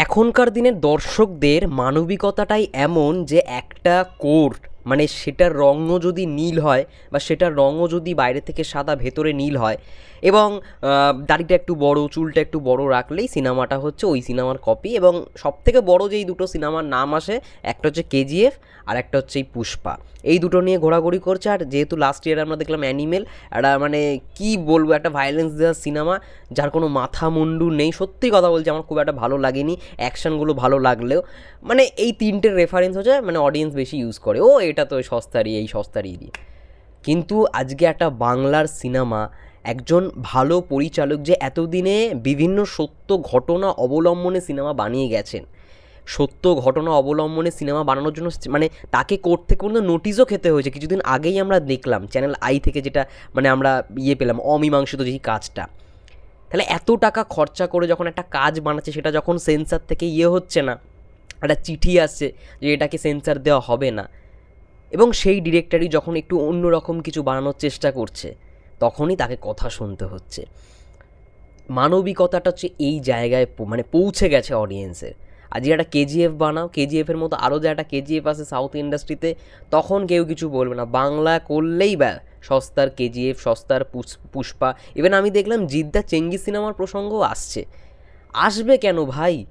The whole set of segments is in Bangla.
এখনকার দিনের দর্শকদের মানবিকতাটাই এমন যে একটা কোট মানে সেটার রঙও যদি নীল হয় বা সেটার রঙও যদি বাইরে থেকে সাদা ভেতরে নীল হয় এবং দাড়িটা একটু বড়, চুলটা একটু বড় রাখলেই সিনেমাটা হচ্ছে ওই সিনেমার কপি এবং সবথেকে বড় যেই দুটো সিনেমার নাম আসে, একটা হচ্ছে কেজিএফ আর একটা হচ্ছে এই পুষ্পা। এই দুটো নিয়ে ঘোরাঘুরি করছে আর যেহেতু লাস্ট ইয়ার আমরা দেখলাম অ্যানিমেল একটা মানে কি বলব একটা ভায়োলেন্স দেওয়ার সিনেমা, যার কোনো মাথা মুন্ডু নেই, সত্যি কথা বলছি আমার খুব একটা ভালো লাগেনি অ্যাকশনগুলো ভালো লাগলেও মানে এই তিনটের রেফারেন্স হচ্ছে মানে অডিয়েন্স বেশি ইউজ করে। ও এটা তো সস্তারই, এই সস্তারই দিয়ে। কিন্তু আজকে একটা বাংলার সিনেমা, একজন ভালো পরিচালক যে এতদিনে বিভিন্ন সত্য ঘটনা অবলম্বনে সিনেমা বানিয়ে গেছেন। সত্য ঘটনা অবলম্বনে সিনেমা বানানোর জন্য মানে তাকে থেকে কোনো নোটিশও খেতে হয়েছে। কিছুদিন আগেই আমরা দেখলাম, চ্যানেল আই থেকে যেটা মানে আমরা ইয়ে পেলাম, অমীমাংসিত যেই কাজটা। তাহলে এত টাকা খরচা করে যখন একটা কাজ বানাচ্ছে, সেটা যখন সেন্সার থেকে ইয়ে হচ্ছে না, একটা চিঠি আসছে যে এটাকে সেন্সার দেওয়া হবে না এবং সেই ডিরেক্টরই যখন একটু অন্যরকম কিছু বানানোর চেষ্টা করছে, তখনই তাকে কথা শুনতে হচ্ছে। মানবিকতাটা হচ্ছে এই জায়গায় মানে পৌঁছে গেছে অডিয়েন্সের আজকে একটা কেজিএফ বানাও কেজিএফের মতো আরও যে একটা কেজিএফ আছে সাউথ ইন্ডাস্ট্রিতে তখন কেউ কিছু বলবে না। বাংলা করলেই ব্যা সস্তার কেজিএফ সস্তার পুষ- পুষ্পা। ইভেন আমি দেখলাম জিদ্দা চেঙ্গিস সিনেমার প্রসঙ্গও আসছে। আসবে কেন ভাই?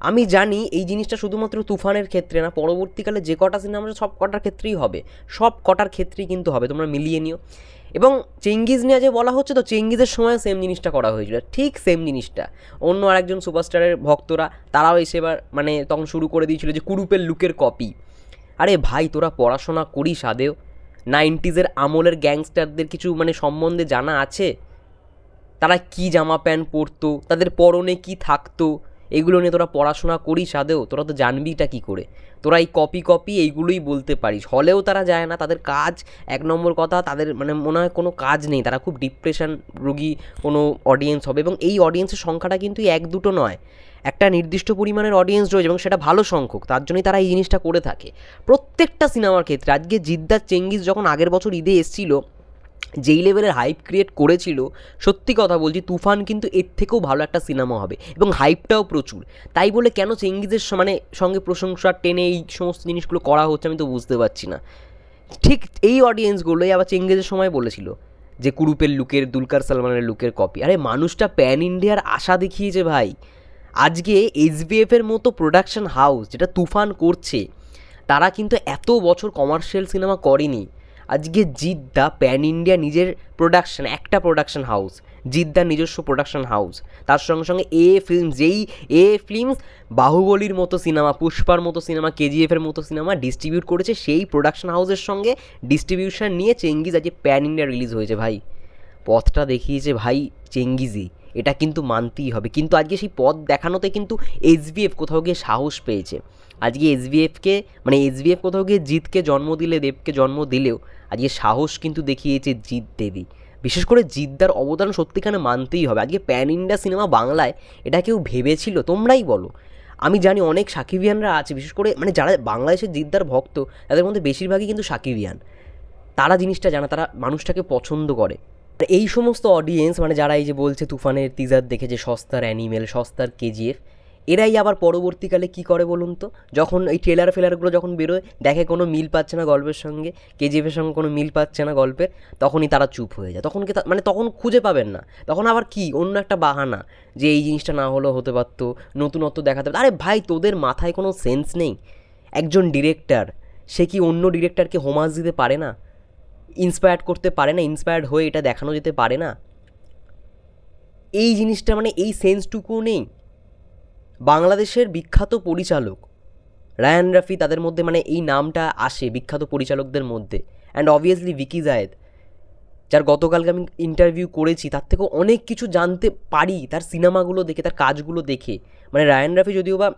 আমি জানি এই জিনিসটা শুধুমাত্র তুফানের ক্ষেত্রে না, পরবর্তীকালে যে কটা সিনেমা সব কটার ক্ষেত্রেই হবে। সব কটার ক্ষেত্রেই কিন্তু হবে, তোমরা মিলিয়ে নিও। এবং চেঙ্গিজ নিয়ে যে বলা হচ্ছে, তো চেঙ্গিজের সময় সেম জিনিসটা করা হয়েছিল। ঠিক সেম জিনিসটা। অন্য আরেকজন সুপারস্টারের ভক্তরা, তারাও এসে এবার মানে তখন শুরু করে দিয়েছিল যে কুরুপের লুকের কপি আরে ভাই, তোরা পড়াশোনা করিস আদেও। নাইনটিজের আমলের গ্যাংস্টারদের কিছু মানে সম্বন্ধে জানা আছে? তারা কি জামা প্যান্ট পরতো? তাদের পরনে কি থাকতো? এগুলো নিয়ে তোরা পড়াশোনা করিস আদেও, তোরা তো জানবিটা কি করে। তোরা এই কপি কপি এইগুলোই বলতে পারিস। হলেও তারা যায় না, তাদের কাজ এক নম্বর কথা, তাদের মানে মনে হয় কোনো কাজ নেই, তারা খুব ডিপ্রেশন রোগী কোনো অডিয়েন্স হবে এবং এই অডিয়েন্সের সংখ্যাটা কিন্তু এক দুটো নয়। একটা নির্দিষ্ট পরিমাণের অডিয়েন্স রয়েছে এবং সেটা ভালো সংখ্যক, তার জন্যই তারা এই জিনিসটা করে থাকে। প্রত্যেকটা সিনেমার ক্ষেত্রে, আজকে জিদ্দার চেঙ্গিস যখন আগের বছর ঈদে এসেছিল যেই লেভেলের হাইপ ক্রিয়েট করেছিল, সত্যি কথা বলছি, তুফান কিন্তু এর থেকেও ভালো একটা সিনেমা হবে এবং হাইপটাও প্রচুর। তাই বলে কেন চেঙ্গিজের মানে সঙ্গে প্রশংসা, টেনে এই সমস্ত জিনিসগুলো করা হচ্ছে আমি তো বুঝতে পারছি না। ঠিক এই অডিয়েন্সগুলোই আবার চেঙ্গিজের সময় বলেছিল যে কুরুপের লুকের, দুলকার সালমানের লুকের কপি আরে মানুষটা প্যান ইন্ডিয়ার আশা দেখিয়েছে ভাই। আজকে এইচবিএফের মতো প্রোডাকশন হাউস যেটা তুফান করছে, তারা কিন্তু এত বছর কমার্শিয়াল সিনেমা করেনি। আজকে জিদ্দা প্যান ইন্ডিয়া নিজের প্রোডাকশন একটা প্রোডাকশন হাউস জিদ্দার নিজস্ব প্রোডাকশন হাউস তার সঙ্গে সঙ্গে এ ফিল্ম যেই এ ফিল্মস বাহুবলীর মতো সিনেমা পুষ্পার মতো সিনেমা কেজিএফের মতো সিনেমা ডিস্ট্রিবিউট করেছে, সেই প্রোডাকশন হাউসের সঙ্গে ডিস্ট্রিবিউশন নিয়ে চেঙ্গিজ আজকে প্যান ইন্ডিয়া রিলিজ হয়েছে ভাই। পথটা দেখিয়েছে ভাই চেঙ্গিজি এটা কিন্তু মানতেই হবে। কিন্তু আজকে সেই পথ দেখানোতে কিন্তু এসবিএফ কোথাও গিয়ে সাহস পেয়েছে। আজকে এসবিএফকে মানে এসবিএফ কোথাও গিয়ে জিতকে জন্ম দিলে, দেবকে জন্ম দিলেও আজকে সাহস কিন্তু দেখিয়েছে জিৎ দেবী। বিশেষ করে জিদ্দার অবদান সত্যিখানে মানতেই হবে। আজকে প্যান ইন্ডিয়া সিনেমা বাংলায় এটা কেউ ভেবেছিল, তোমরাই বলো। আমি জানি অনেক সাকিবিয়ানরা আছে, বিশেষ করে মানে যারা বাংলাদেশের জিদ্দার ভক্ত, তাদের মধ্যে বেশিরভাগই কিন্তু সাকিবিয়ান। তারা জিনিসটা জানে, তারা মানুষটাকে পছন্দ করে। এই সমস্ত অডিয়েন্স মানে যারা এই যে বলছে তুফানের টিজার দেখে যে সস্তার অ্যানিমেল সস্তার কেজিএফ এরাই আবার পরবর্তীকালে কি করে বলুন তো? যখন এই ট্রেলার ফেলারগুলো যখন বেরোয়, দেখে কোনো মিল পাচ্ছে না গল্পের সঙ্গে কেজিএফের সঙ্গে কোনো মিল পাচ্ছে না গল্পের, তখনই তারা চুপ হয়ে যায়। তখন কি মানে তখন খুঁজে পাবেন না। তখন আবার কি? অন্য একটা বাহানা যে এই জিনিসটা না হলেও হতে পারতো, নতুনত্ব দেখাতে পারতো। আরে ভাই, তোদের মাথায় কোনো সেন্স নেই? একজন ডিরেক্টর সে কি অন্য ডিরেক্টরকে হোমাস দিতে পারে না? ইন্সপায়ার্ড করতে পারে না ইন্সপায়ার্ড হয়ে এটা দেখানো যেতে পারে না। এই জিনিসটা মানে এই সেন্সটুকুও নেই। বাংলাদেশের বিখ্যাত পরিচালক, রায়ান রাফি তাদের মধ্যে মানে এই নামটা আসে, বিখ্যাত পরিচালকদের মধ্যে। অ্যান্ড অবভিয়াসলি ভিকি জায়েদ, যার গতকালকে আমি ইন্টারভিউ করেছি, তার থেকেও অনেক কিছু জানতে পারি, তার সিনেমাগুলো দেখে, তার কাজগুলো দেখে। মানে রায়ান রাফি যদিও বা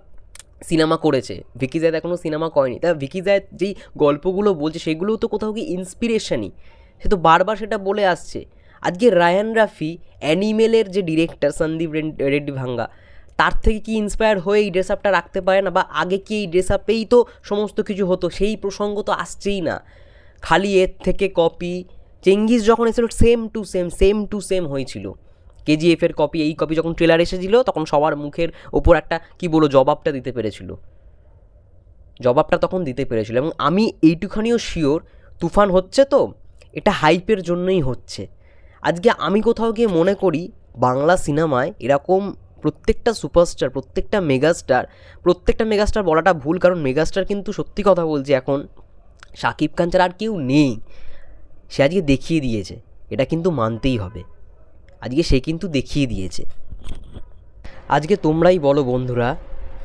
সিনেমা করেছে। ভিকি জায়েদ এখনও সিনেমা করেনি। তা ভিকি জায়েদ যেই গল্পগুলো বলছে, সেগুলোও তো কোথাও কি ইন্সপিরেশনই সে তো বারবার সেটা বলে আসছে। আজকে রায়ান রাফি অ্যানিমেলের যে ডিরেক্টর সন্দীপ রেড্ডি ভাঙ্গা, তার থেকে কি ইন্সপায়ার হয়ে এই ড্রেস আপটা রাখতে পারে না? বা আগে কি এই ড্রেস আপেই তো সমস্ত কিছু হতো? সেই প্রসঙ্গ তো আসছেই না। খালি এর থেকে কপি চেঙ্গিস যখন এসেছিল same to same same to same হয়েছিল। কেজিএফের কপি এই কপি যখন ট্রেলার এসেছিল, তখন সবার মুখের ওপর একটা, কি বলব, জবাবটা দিতে পেরেছিল। জবাবটা তখন দিতে পেরেছিল এবং আমি এইটুখানিও শিওর তুফান হচ্ছে তো, এটা হাইপের জন্যই হচ্ছে। আজকে আমি কোথাও গিয়ে মনে করি, বাংলা সিনেমায় এরকম প্রত্যেকটা সুপারস্টার প্রত্যেকটা মেগাস্টার প্রত্যেকটা মেগাস্টার বলাটা ভুল, কারণ মেগাস্টার কিন্তু সত্যি কথা বলছি এখন শাকিব খান ছাড়া আর কেউ নেই। সে আজকে দেখিয়ে দিয়েছে, এটা কিন্তু মানতেই হবে। আজকে সে কিন্তু দেখিয়ে দিয়েছে। আজকে তোমরাই বলো বন্ধুরা,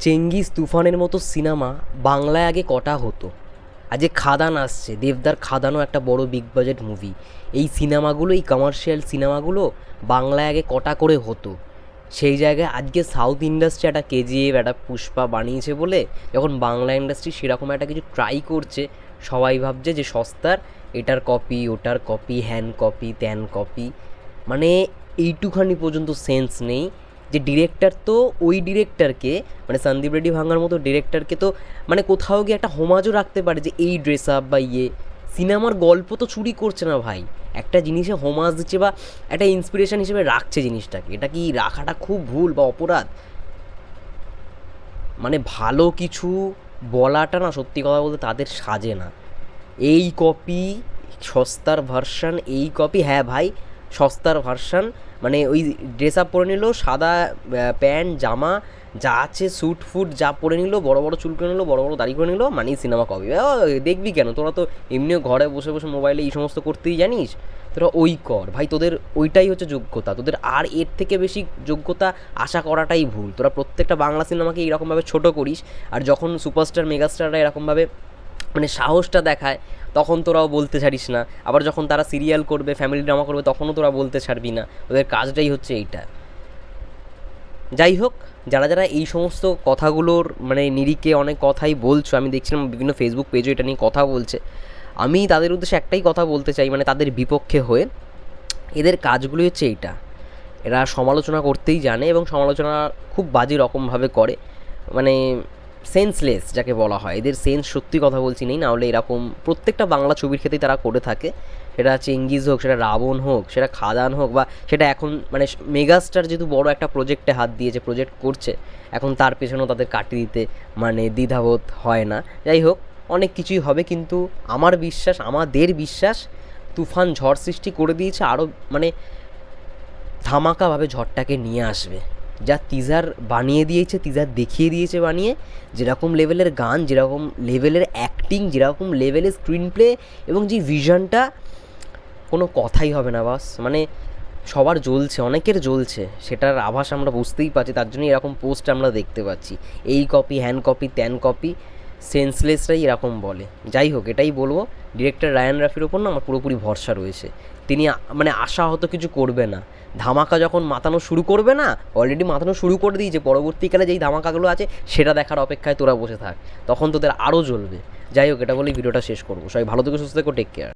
চেঙ্গিস তুফানের মতো সিনেমা বাংলায় আগে কটা হতো? আজকে খাদান আসছে, দেবদার খাদানও একটা বড় বিগ বাজেট মুভি এই সিনেমাগুলো, এই কমার্শিয়াল সিনেমাগুলো বাংলায় আগে কটা করে হতো? সেই জায়গায় আজকে সাউথ ইন্ডাস্ট্রি একটা কেজিএফ একটা পুষ্পা বানিয়েছে বলে যখন বাংলা ইন্ডাস্ট্রি সেরকম একটা কিছু ট্রাই করছে, সবাই ভাবছে যে সস্তার, এটার কপি ওটার কপি হ্যান কপি ত্যান কপি মানে এইটুখানি পর্যন্ত সেন্স নেই। যে ডিরেক্টর তো ওই ডিরেক্টরকে মানে সন্দীপ রেড্ডি ভাঙার মতো ডিরেক্টরকে তো মানে কোথাও গিয়ে একটা হোমাজও রাখতে পারে যে এই ড্রেস আপ বা ইয়ে। সিনেমার গল্প তো চুরি করছে না ভাই। একটা জিনিসে হোমাজ দিচ্ছে বা একটা ইন্সপিরেশন হিসেবে রাখছে জিনিসটাকে। এটা কি রাখাটা খুব ভুল বা অপরাধ? মানে ভালো কিছু বলাটা না, সত্যি কথা বলতে তাদের সাজে না। এই কপি সস্তার ভার্সান এই কপি হ্যাঁ ভাই সস্তার ভার্সান মানে ওই ড্রেস আপ পরে নিল, সাদা প্যান্ট, জামা, যা আছে স্যুট ফুট যা পরে নিল, বড় বড় চুল করে নিল, বড় বড় দাড়ি করে নিল মানে সিনেমা কপি দেখবি কেন? তোরা তো এমনিও ঘরে বসে বসে মোবাইলে এই সমস্ত করতেই জানিস? তোরা ওই কর। ভাই, তোদের ওইটাই হচ্ছে যোগ্যতা। তোদের আর এর থেকে বেশি যোগ্যতা আশা করাটাই ভুল। তোরা প্রত্যেকটা বাংলা সিনেমাকে এইরকমভাবে ছোটো করিস, আর যখন সুপারস্টার মেগাস্টাররা এরকমভাবে মানে সাহসটা দেখায়, তখন তোরাও বলতে ছাড়িস না। আবার যখন তারা সিরিয়াল করবে ফ্যামিলি ড্রামা করবে, তখনও তোরা বলতে ছাড়বি না। ওদের কাজটাই হচ্ছে এইটা। যাই হোক, যারা যারা এই সমস্ত কথাগুলোর মানে নিরিখে অনেক কথাই বলছো, আমি দেখছিলাম বিভিন্ন ফেসবুক পেজও এটা নিয়ে কথা বলছে। আমি তাদের উদ্দেশ্যে একটাই কথা বলতে চাই মানে তাদের বিপক্ষে হয়ে, এদের কাজগুলি হচ্ছে এইটা। এরা সমালোচনা করতেই জানে এবং সমালোচনা খুব বাজে রকমভাবে করে। মানে সেন্সলেস যাকে বলা হয়। এদের সেন্স সত্যি কথা বলছি নেই, নাহলে এরকম প্রত্যেকটা বাংলা ছবির ক্ষেত্রেই তারা করে থাকে। সেটা চেঙ্গিজ হোক, সেটা রাবণ হোক, সেটা খাদান হোক বা সেটা এখন মানে মেগাস্টার যেহেতু বড় একটা প্রজেক্টে হাত দিয়েছে প্রজেক্ট করছে, এখন তার পেছনেও তাদের কাটিয়ে দিতে মানে দ্বিধাবোধ হয় না। যাই হোক, অনেক কিছুই হবে কিন্তু আমার বিশ্বাস, আমাদের বিশ্বাস তুফান ঝড় সৃষ্টি করে দিয়েছে আরও মানে ধামাকাভাবে ঝড়টাকে নিয়ে আসবে। যা টিজার বানিয়ে দিয়েছে টিজার দেখিয়ে দিয়েছে বানিয়ে, যেরকম লেভেলের গান, যেরকম লেভেলের অ্যাক্টিং যেরকম লেভেলের স্ক্রিন প্লে এবং যে ভিশনটা কোনো কথাই হবে না, বাস। মানে সবার জ্বলছে, অনেকের জ্বলছে, সেটার আভাস আমরা বুঝতেই পারছি, তার জন্য এরকম পোস্ট আমরা দেখতে পাচ্ছি। এই কপি হ্যান্ড কপি ত্যান কপি সেন্সলেসরাই এরকম বলে। যাই হোক, এটাই বলব ডিরেক্টর রায়ান রাফির ওপর না আমার পুরোপুরি ভরসা রয়েছে। তিনি মানে আশা হতো কিছু করবে না। ধামাকা যখন মাতানো শুরু করবে না অলরেডি মাতানো শুরু করে দিয়েছে, পরবর্তীকালে যেই ধামাকাগুলো আছে, সেটা দেখার অপেক্ষায় তোরা বসে থাক। তখন তোদের আরও জ্বলবে। যাই হোক, এটা বলেই ভিডিওটা শেষ করব। সবাই ভালো থেকে, সুস্থ থেকো টেক কেয়ার